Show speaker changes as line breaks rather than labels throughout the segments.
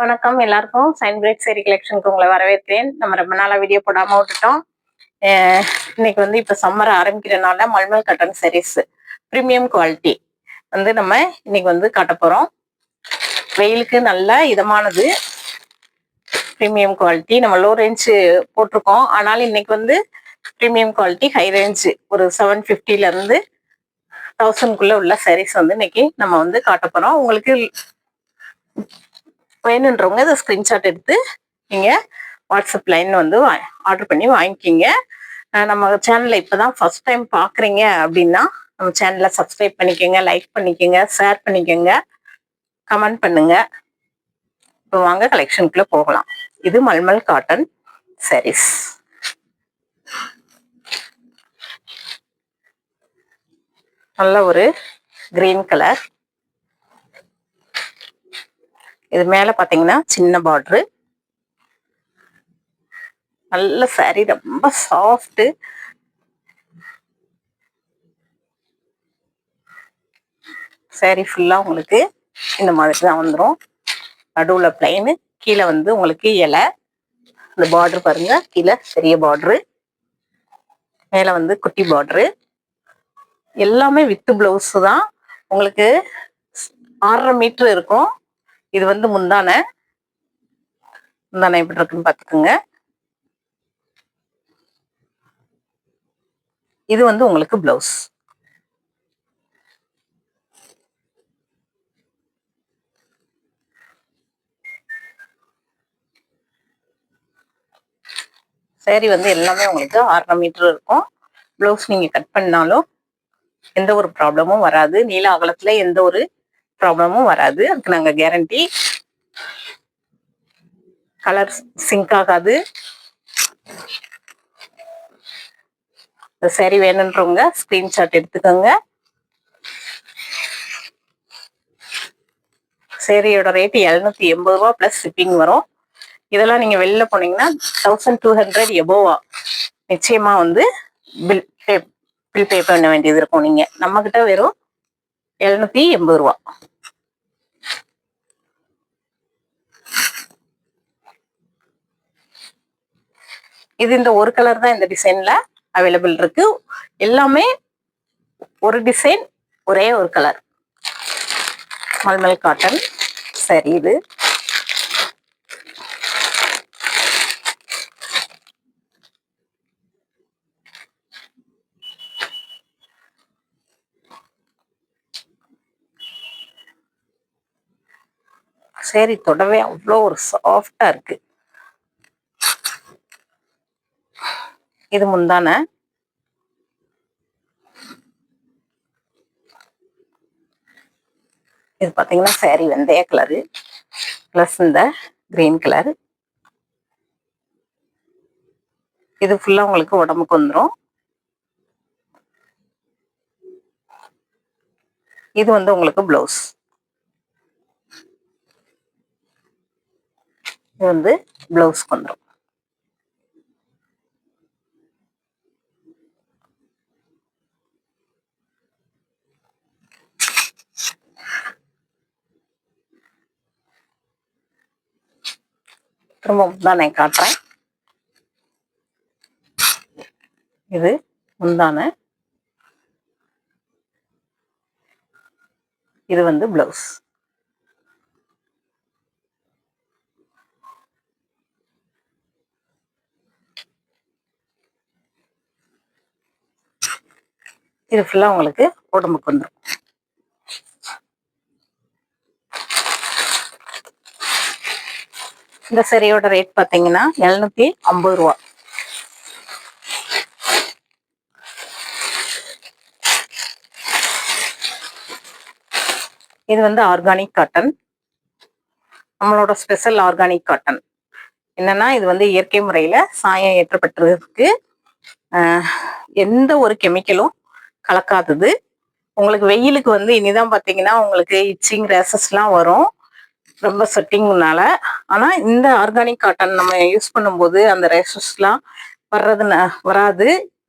வணக்கம் எல்லாருக்கும் சைன் பிரேட் சேரி கலெக்ஷனுக்கு உங்களை வரவேற்கிறேன். நம்ம ரொம்ப நாளாக வீடியோ போடாமல் விட்டுட்டோம். இன்னைக்கு வந்து இப்போ summer ஆரம்பிக்கிறனால mulmul cotton sarees premium quality வந்து நம்ம இன்னைக்கு வந்து காட்ட போகிறோம் வெயிலுக்கு நல்ல இதமானது ப்ரீமியம் குவாலிட்டி நம்ம லோ ரேஞ்சு போட்டிருக்கோம். ஆனாலும் இன்னைக்கு வந்து ப்ரீமியம் குவாலிட்டி ஹை ரேஞ்சு ஒரு செவன் ஃபிஃப்டிலேருந்து தௌசண்ட்குள்ளே உள்ள சேரீஸ் வந்து இன்னைக்கு நம்ம வந்து காட்ட போகிறோம் உங்களுக்கு வேணுன்றவங்க இதை ஸ்க்ரீன்ஷாட் எடுத்து நீங்கள் வாட்ஸ்அப் லைன் வந்து ஆர்டர் பண்ணி வாங்கிக்கிங்க. நம்ம சேனலை இப்பதான் ஃபஸ்ட் டைம் பார்க்குறீங்க அப்படின்னா நம்ம சேனலை சப்ஸ்கிரைப் பண்ணிக்கோங்க லைக் பண்ணிக்கோங்க ஷேர் பண்ணிக்கோங்க கமெண்ட் பண்ணுங்க. இப்போ வாங்க கலெக்ஷனுக்குள்ள போகலாம். இது மல்மல் காட்டன் சாரீஸ் நல்ல ஒரு கிரீன் கலர் இது மேல பாத்தீங்கன்னா சின்ன பார்டரு நல்ல சாரி ரொம்ப சாஃப்ட் சாரி ஃபுல்லா உங்களுக்கு இந்த மாதிரி தான் வந்துடும் நடுவுல பிளைனு கீழே வந்து உங்களுக்கு இலை. இந்த பார்டர் பாருங்க கீழே பெரிய பார்டரு மேல வந்து குட்டி பார்டரு எல்லாமே வித்து பிளவுஸ் தான். உங்களுக்கு ஆறரை மீட்டர் இருக்கும். இது வந்து முந்தான முந்தான எப்படி இருக்குன்னு பாத்துக்கோங்க இது வந்து உங்களுக்கு பிளவுஸ் சரி வந்து எல்லாமே உங்களுக்கு ஆறரை மீட்டர் இருக்கும். பிளவுஸ் நீங்க கட் பண்ணாலும் எந்த ஒரு ப்ராப்ளமும் வராது. நீல அகலத்துல எந்த ஒரு ப்ராப்ளமும் வராது. அதுக்கு நாங்க கேரண்டி கலர் சிங்க் ஆகாது. இந்த சரி வேணுன்றவங்க ஸ்கிரீன்ஷாட் எடுத்துக்கோங்க. சேரீயோட ரேட் எழுநூத்தி எண்பது ரூபா பிளஸ் ஷிப்பிங் வரும். இதெல்லாம் நீங்க வெளில போனீங்கன்னா தௌசண்ட் டூ ஹண்ட்ரட் எபோவா நிச்சயமா வந்து பில் பே பில் பே பண்ண வேண்டியது இருக்கும் நீங்க. நம்ம கிட்ட வெறும் எழுநூத்தி எண்பது ரூபா. இது இந்த ஒரு கலர் தான் இந்த டிசைன்ல அவைலபிள் இருக்கு. எல்லாமே ஒரு டிசைன் ஒரே ஒரு கலர் மல்மல் காட்டன் சரி இது. சேரீ தொடவே அவ்வளோ ஒரு சாஃப்டா இருக்கு. இது முந்தான. இது பாத்தீங்கன்னா சேரீ வெந்தய கலரு பிளஸ் இந்த கிரீன் கலர். இது ஃபுல்லா உங்களுக்கு உடம்புக்கு வந்துடும் இது வந்து உங்களுக்கு பிளவுஸ் இது வந்து பிளவுஸ்க்கு வந்துடும் திரும்ப முந்தானை காட்டுறேன். இது முந்தானை இது வந்து பிளவுஸ் இது ஃபுல்லாக உங்களுக்கு உடம்புக்கு வந்துடும் இந்த சரியோட ரேட் பார்த்தீங்கன்னா எழுநூத்தி ஐம்பது ரூபா. இது வந்து ஆர்கானிக் காட்டன் நம்மளோட ஸ்பெஷல் ஆர்கானிக் காட்டன் என்னன்னா இது வந்து இயற்கை முறையில சாயம் ஏற்றப்பட்டிருக்கு எந்த ஒரு கெமிக்கலும் கலக்காதது. உங்களுக்கு வெயிலுக்கு வந்து இனிதான் பார்த்தீங்கன்னா உங்களுக்கு இச்சிங் ரேசஸ்லாம் வரும். ரொம்ப செட்டிங்னால ஆனால் இந்த ஆர்கானிக் காட்டன் நம்ம யூஸ் பண்ணும்போது அந்த ரேஷஸ்லாம் வர்றது வராது.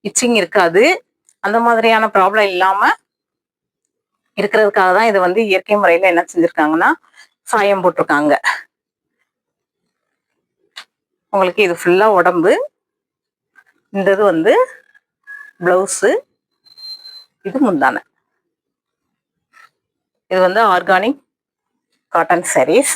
இச்சிங் இருக்காது. அந்த மாதிரியான ப்ராப்ளம் இல்லாமல் இருக்கிறதுக்காக தான் இதை வந்து இயற்கை முறையில் என்ன செஞ்சுருக்காங்கன்னா சாயம் போட்டிருக்காங்க. உங்களுக்கு இது ஃபுல்லாக உடம்பு. இந்த இது வந்து பிளவுஸு இது முந்தானை. இது வந்து ஆர்கானிக் காட்டன் sarees.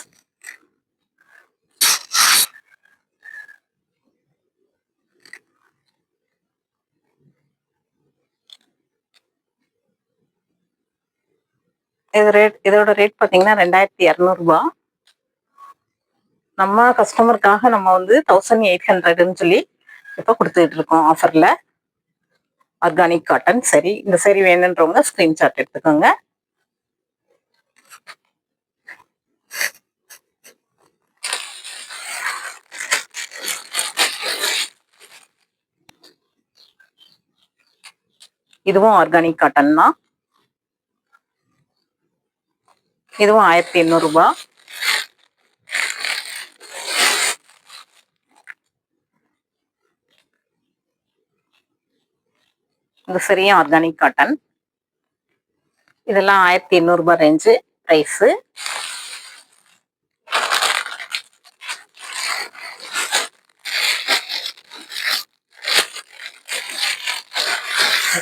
இது ரேட் இதோட ரேட் பார்த்தீங்கன்னா ரெண்டாயிரத்தி இரநூறுபா. நம்ம கஸ்டமருக்காக நம்ம வந்து தௌசண்ட் எயிட் ஹண்ட்ரட்னு சொல்லி இப்போ கொடுத்துட்டு இருக்கோம் ஆஃபரில் ஆர்கானிக் காட்டன் சரி இந்த சரி வேணுன்றவங்க ஸ்கிரீன்ஷாட் எடுத்துக்கோங்க. இதுவும் ஆர்கானிக் காட்டன் தான். இதுவும் ஆயிரத்தி எண்ணூறு இது சரியா ஆர்கானிக் காட்டன் இதெல்லாம் ஆயிரத்தி எண்ணூறு ரூபாய் ரேஞ்சு ப்ரைஸு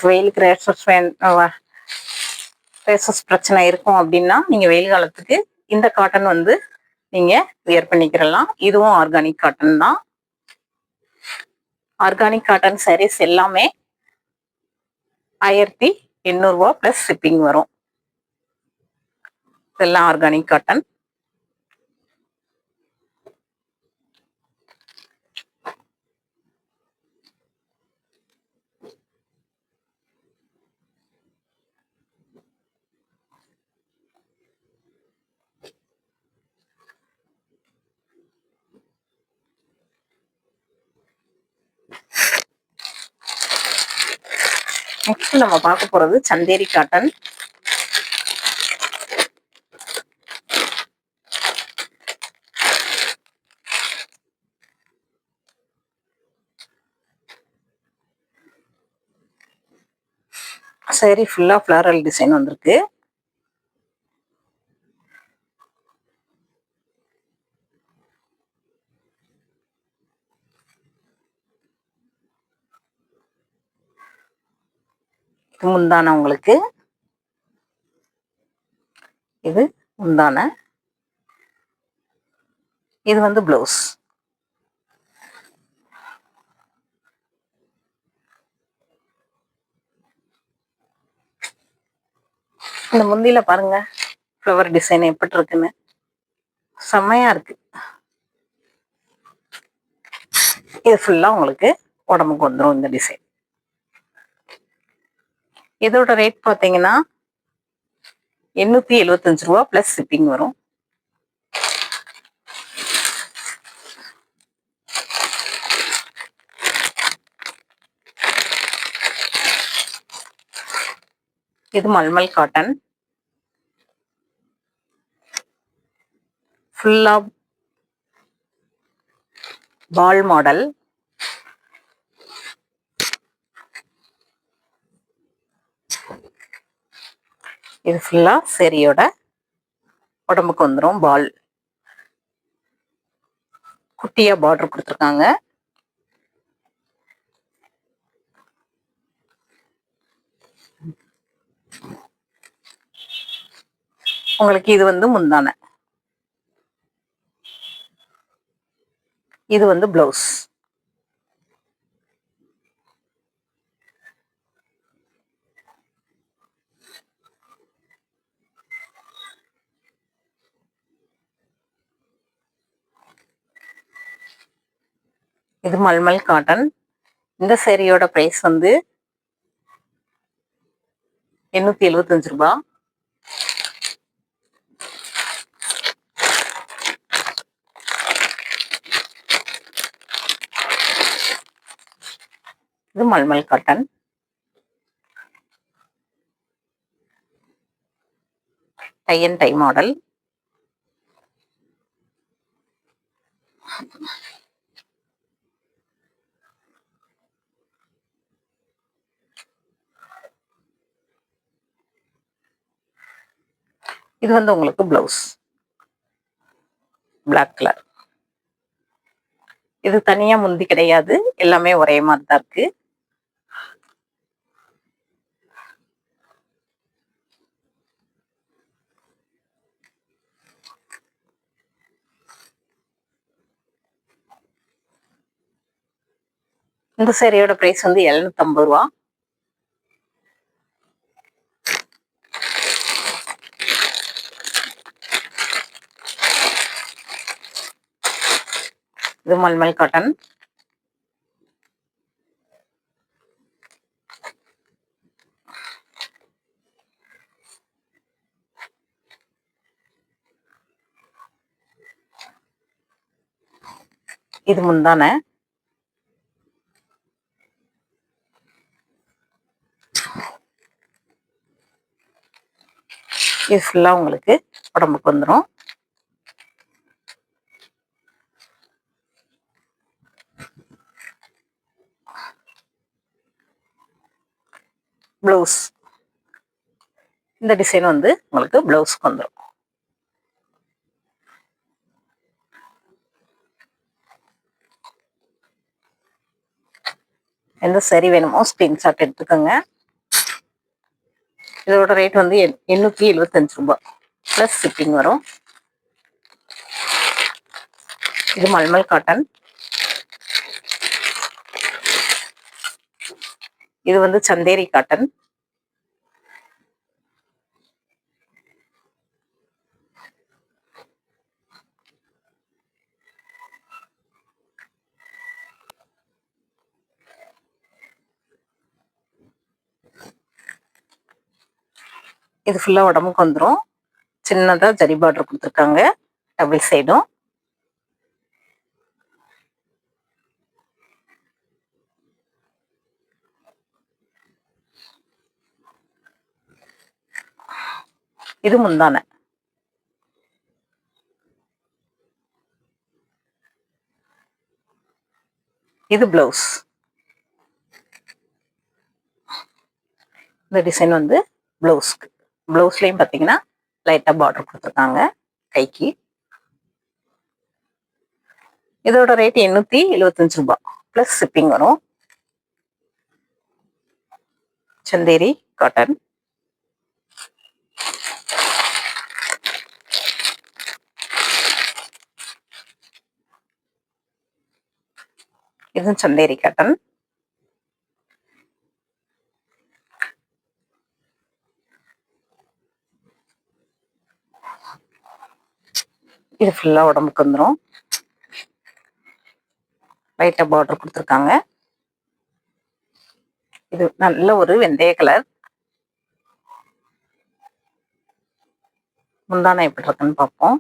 வெயிலுக்கு ரேசஸ் ரேசஸ் பிரச்சனை இருக்கும் அப்படின்னா நீங்க வெயில் காலத்துக்கு இந்த காட்டன் வந்து நீங்க வியர் பண்ணிக்கிறலாம். இதுவும் ஆர்கானிக் காட்டன் தான். ஆர்கானிக் காட்டன் சாரீஸ் எல்லாமே ஆயிரத்தி எண்ணூறுபா ப்ளஸ் ஷிப்பிங் வரும். இதெல்லாம் ஆர்கானிக் காட்டன் நெக்ஸ்ட் நம்ம பார்க்க போறது சந்தேரி காட்டன் சரி ஃபுல்லா ஃப்ளாரல் டிசைன் வந்திருக்கு. இது முந்தான உங்களுக்கு இது முந்தான இது வந்து ப்ளவுஸ் இந்த முந்தியில பாருங்க ஃப்ளவர் டிசைன் எப்படி இருக்குன்னு. செம்மையா இருக்கு. இது ஃபுல்லா உங்களுக்கு உடம்புக்கு வந்துடும் இந்த டிசைன் இதோட ரேட் பார்த்தீங்கன்னா எண்ணூத்தி எழுவத்தஞ்சு ரூபா பிளஸ் ஷிப்பிங் வரும். இது மல்மல் காட்டன் ஃபுல்லா பால் மாடல் இது ஃபுல்லா செரியோட உடம்புக்கு வந்துடும் பால் குட்டியா பார்டர் கொடுத்துருக்காங்க. உங்களுக்கு இது வந்து முந்தான. இது வந்து பிளவுஸ் இது மல்மல் காட்டன். இந்த சேரீயோட ப்ரைஸ் வந்து எண்ணூத்தி எழுவத்தஞ்சு ரூபா. இது mulmul cotton. Tie and dye model இது வந்து உங்களுக்கு பிளவுஸ் பிளாக் கலர் இது தனியா முந்தி கிடையாது. எல்லாமே ஒரே மாதிரி தான் இருக்கு. இந்த சேரீயோட பிரைஸ் வந்து எழுநூத்தம்பது ரூபா. இது மல்மல் காட்டன். இது முந்தான. இது ஃபுல்லாக உங்களுக்கு உடம்புக்கு வந்துடும் ப்ளவுஸ் இந்த டிசைன் வந்து உங்களுக்கு ப்ளவுஸ்க்கு வந்துடும் எந்த சரி வேணுமோ ஸ்கிரீன்ஷாட் எடுத்துக்கோங்க. இதோட ரேட் வந்து எண்ணூற்றி எண்ணூத்தி எழுபத்தஞ்சு ரூபாய் ப்ளஸ் ஷிப்பிங் வரும். இது மல்மல் காட்டன் இது வந்து சந்தேரி காட்டன். இது ஃபுல்லா உடம்புக்கு வந்துடும் சின்னதா ஜரி பார்டர் கொடுத்துருக்காங்க. டபுள் சைடும் இது முந்தான. இது பிளவுஸ் இந்த டிசைன் வந்து பிளவுஸ்க்கு பிளவுஸ்லேயும் பாத்தீங்கன்னா லைட்டாக பார்டர் கொடுத்துருக்காங்க கைக்கு. இதோட ரேட் எண்ணூத்தி எழுபத்தஞ்சு ரூபாய் ப்ளஸ் ஷிப்பிங் வரும். சந்தேரி காட்டன் இதுவும் சந்தேரி கட்டன் இது ஃபுல்லா உடம்புக்கு வந்துடும் லைட்டாக பார்டர் கொடுத்துருக்காங்க. இது நல்ல ஒரு வெந்தய கலர் முந்தானம் எப்படி இருக்குன்னு பார்ப்போம்.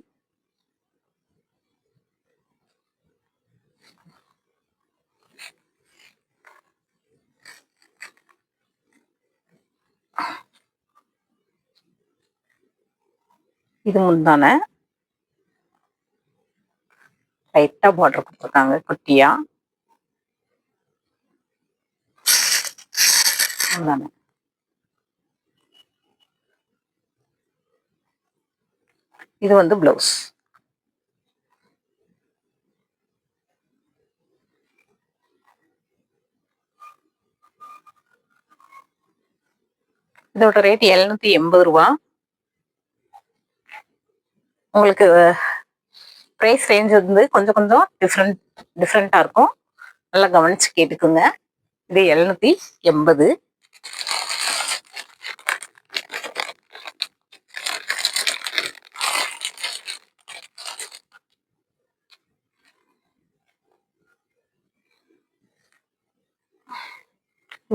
இது முந்தான லைட்டா பார்டர் கொடுத்துருக்காங்க குட்டியா. முந்தான இது வந்து பிளவுஸ் இதோட ரேட் எழுநூத்தி எண்பது ரூபா. உங்களுக்கு ப்ரைஸ் ரேஞ்ச் வந்து கொஞ்சம் கொஞ்சம் டிஃப்ரெண்ட் டிஃப்ரெண்ட்டாக இருக்கும். நல்லா கவனிச்சு கேட்டுக்குங்க. இது எழுநூத்தி எண்பது.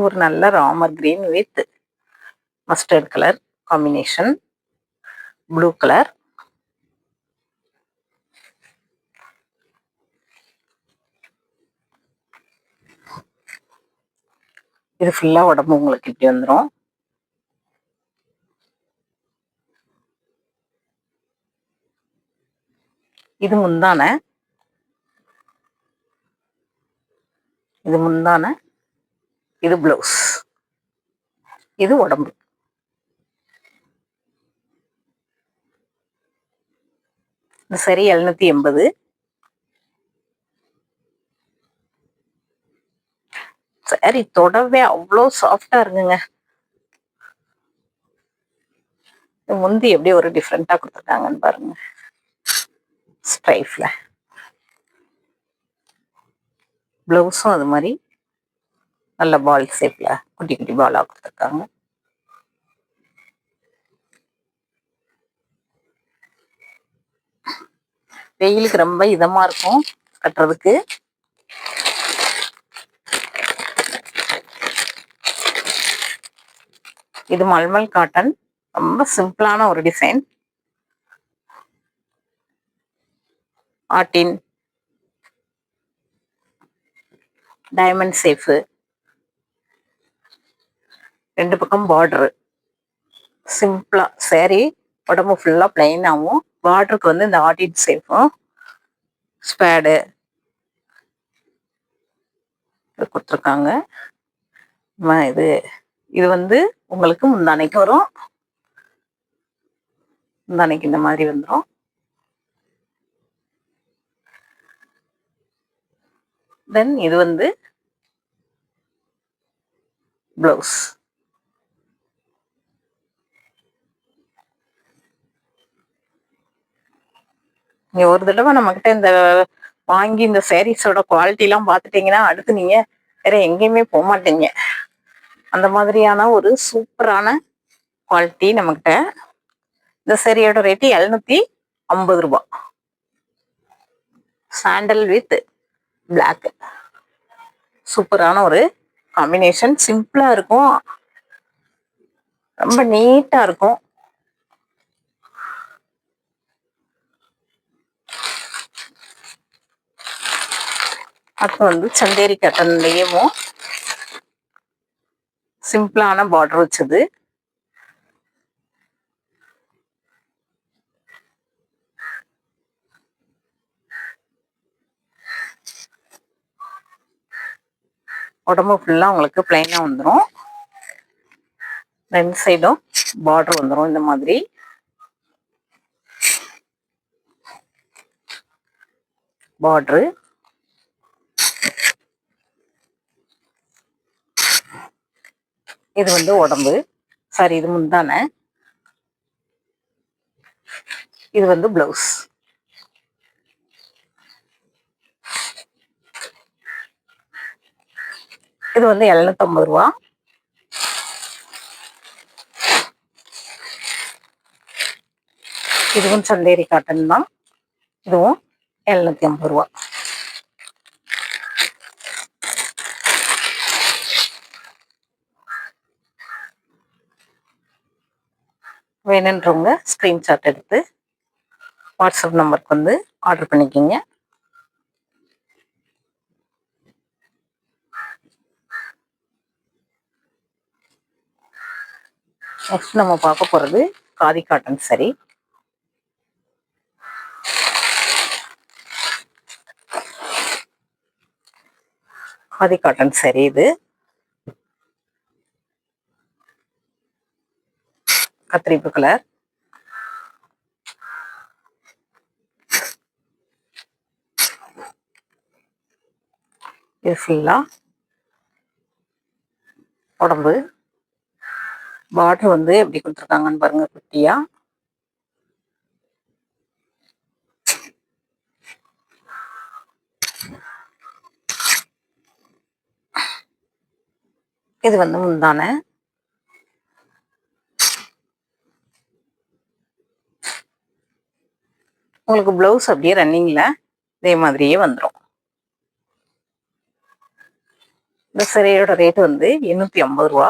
ஒரு நல்ல Ramar green with mustard colour combination blue colour இது ஃபுல்லாக உடம்பு உங்களுக்கு இப்படி வந்துடும் இது முந்தான. இது முந்தான. இது பிளவுஸ் இது உடம்பு. இது சரி எழுநூத்தி எண்பது. சரி தொடவே அவ்வளோ சாஃப்டா இருக்குங்க. முந்தி எப்படி ஒரு டிஃப்ரெண்டா கொடுத்துருக்காங்கன்னு பாருங்க. ஸ்ட்ரைஃப்ல ப்ளவுஸும் அது மாதிரி நல்ல பால் ஷேப்ல குட்டி குட்டி பாலா கொடுத்துருக்காங்க. வெயிலுக்கு ரொம்ப இதமா இருக்கும் கட்டுறதுக்கு. இது மல்மல் காட்டன். ரொம்ப சிம்பிளான ஒரு டிசைன். ஆட்டின் டைமண்ட் சேஃபு. ரெண்டு பக்கம் பார்டரு சிம்பிளா saree உடம்பு ஃபுல்லா பிளைனாகவும் பார்டருக்கு வந்து இந்த ஆட்டின் சேஃபும் ஸ்பேடு கொடுத்துருக்காங்க. இது இது வந்து உங்களுக்கு முந்தானைக்கு வரும். முந்தானைக்கு இந்த மாதிரி வந்துடும் தென் இது வந்து பிளவுஸ் நீங்க ஒரு தடவை நம்ம கிட்ட இந்த வாங்கி இந்த சாரீஸோட குவாலிட்டி எல்லாம் பாத்துட்டீங்கன்னா அடுத்து நீங்க வேற எங்கேயுமே போக மாட்டீங்க அந்த மாதிரியான ஒரு சூப்பரான குவாலிட்டி நம்மகிட்ட. இந்த சேரீயோட ரேட்டு எழுநூத்தி ஐம்பது ரூபா. சாண்டல் வித் பிளாக் சூப்பரான ஒரு காம்பினேஷன் சிம்பிளா இருக்கும். ரொம்ப நீட்டா இருக்கும். அப்புறம் வந்து சந்தேரி கட்டன்லயும் சிம்பிளான பார்டர் வச்சது. உடம்பு ஃபுல்லாக உங்களுக்கு பிளைனாக வந்துடும் ரெண்டு சைடும் பார்டர் வந்துடும் இந்த மாதிரி. பார்டரு இது வந்து உடம்பு. சாரி இது முந்தான இது வந்து பிளவுஸ் இது வந்து எழுநூத்தி ஐம்பது ரூபா. இதுவும் சந்தேரி காட்டன் தான். இதுவும் எழுநூத்தி ஐம்பது ரூபா. வேணுன்றவங்க ஸ்க்ரீன்ஷாட் எடுத்து வாட்ஸ்அப் நம்பருக்கு வந்து ஆர்டர் பண்ணிக்கிங்க. நெக்ஸ்ட் நம்ம பார்க்க போறது காதி காட்டன் சரி காதி காட்டன் சரி இது. கத்திரிப்பு கலர் இது ஃபுல்லா உடம்பு. பார்டர் வந்து எப்படி கொடுத்துருக்காங்கன்னு பாருங்க குட்டியா. இது வந்து முந்தான. உங்களுக்கு ப்ளவுஸ் அப்படியே ரன்னிங்கில் இதே மாதிரியே வந்துடும் இந்த சிறையோட ரேட் வந்து எண்ணூற்றி ஐம்பது ரூபா.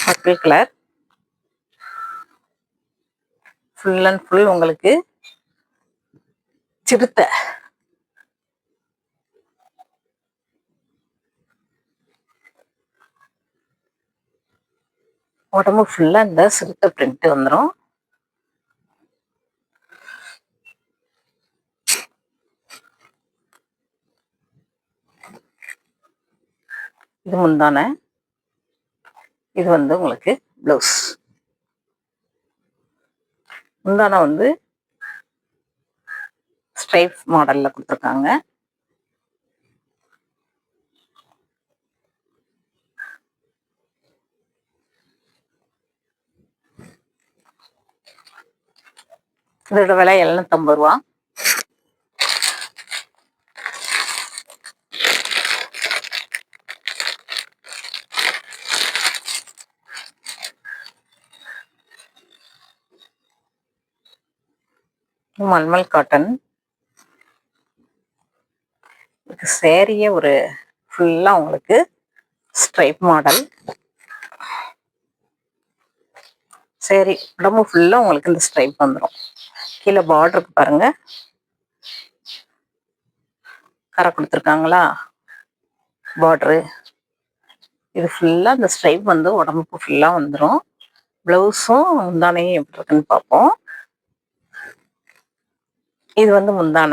Purple colour full and full உங்களுக்கு சிறுத்தை. உடம்பு ஃபுல்லா இந்த சிறுத்தை பிரிண்ட் வந்துடும் இது முந்தான. இது வந்து உங்களுக்கு ப்ளவுஸ் முந்தான வந்து ஸ்ட்ரைப் மாடல்ல கொடுத்துருக்காங்க. இதோட விலை எழுநூத்தம்பது ரூபா. மல்மல் காட்டன். இதுக்கு சேரிய ஒரு ஃபுல்லாக உங்களுக்கு ஸ்ட்ரைப் மாடல். சரி உடம்பு ஃபுல்லாக உங்களுக்கு இந்த ஸ்ட்ரைப் வந்துடும் கீழே பார்டருக்கு பாருங்க. கரை கொடுத்துருக்காங்களா? பார்டரு இது ஃபுல்லாக இந்த ஸ்ட்ரைப் வந்து உடம்புக்கு ஃபுல்லாக வந்துடும் ப்ளவுஸும் தானே எப்படி இருக்குன்னு பார்ப்போம். இது வந்து முந்தான.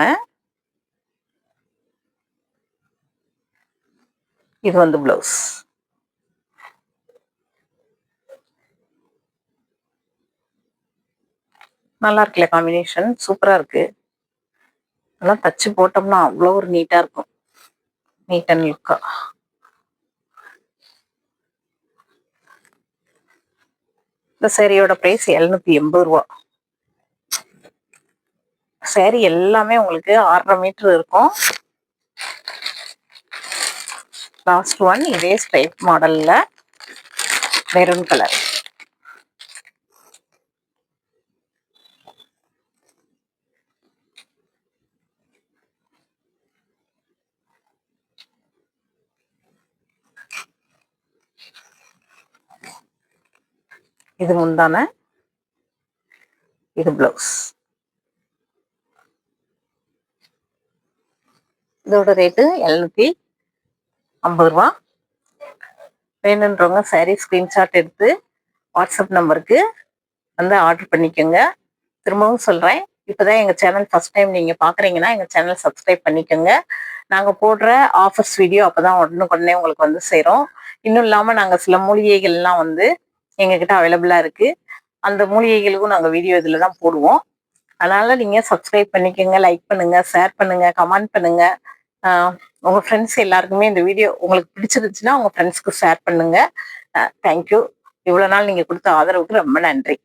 இது வந்து பிளவுஸ் நல்லா இருக்குல்ல காம்பினேஷன் சூப்பரா இருக்கு. அதெல்லாம் தச்சு போட்டோம்னா அவ்வளோ ஒரு நீட்டாக இருக்கும். நீட் அண்ட் லுக்கா இந்த சேரீயோட பிரைஸ் எழுநூத்தி எண்பது ரூபா. சேரீ எல்லாமே உங்களுக்கு ஆறரை மீட்டர் இருக்கும். லாஸ்ட் ஒன் இதே ஸ்ட்ரைப் மாடல்ல மெரூன் கலர் இது முந்தான இது பிளவுஸ் இதோட ரேட்டு எழுநூத்தி ஐம்பது ரூபா. வேணுன்றவங்க சாரீ ஸ்கிரீன்ஷாட் எடுத்து வாட்ஸ்அப் நம்பருக்கு வந்து ஆர்டர் பண்ணிக்கோங்க. திரும்பவும் சொல்கிறேன் இப்போதான் எங்கள் சேனல் ஃபர்ஸ்ட் டைம் நீங்கள் பார்க்குறீங்கன்னா எங்கள் சேனல் சப்ஸ்கிரைப் பண்ணிக்கோங்க. நாங்கள் போடுற ஆஃபர்ஸ் வீடியோ அப்போ தான் உடனுக்குடனே உங்களுக்கு வந்து சேரும். இன்னும் இல்லாமல் நாங்கள் சில மூலிகைகள்லாம் வந்து எங்ககிட்ட அவைலபிளாக இருக்குது அந்த மூலிகைகளுக்கும் நாங்கள் வீடியோ இதில் தான் போடுவோம். அதனால் நீங்கள் சப்ஸ்கிரைப் பண்ணிக்கோங்க லைக் பண்ணுங்கள் ஷேர் பண்ணுங்கள் கமெண்ட் பண்ணுங்கள் ஆஹ் உங்க ஃப்ரெண்ட்ஸ் எல்லாருக்குமே இந்த வீடியோ உங்களுக்கு பிடிச்சிருந்துச்சுன்னா உங்க ஃப்ரெண்ட்ஸ்க்கு ஷேர் பண்ணுங்க. தேங்க்யூ இவ்வளவு நாள் நீங்க கொடுத்த ஆதரவுக்கு ரொம்ப நன்றி.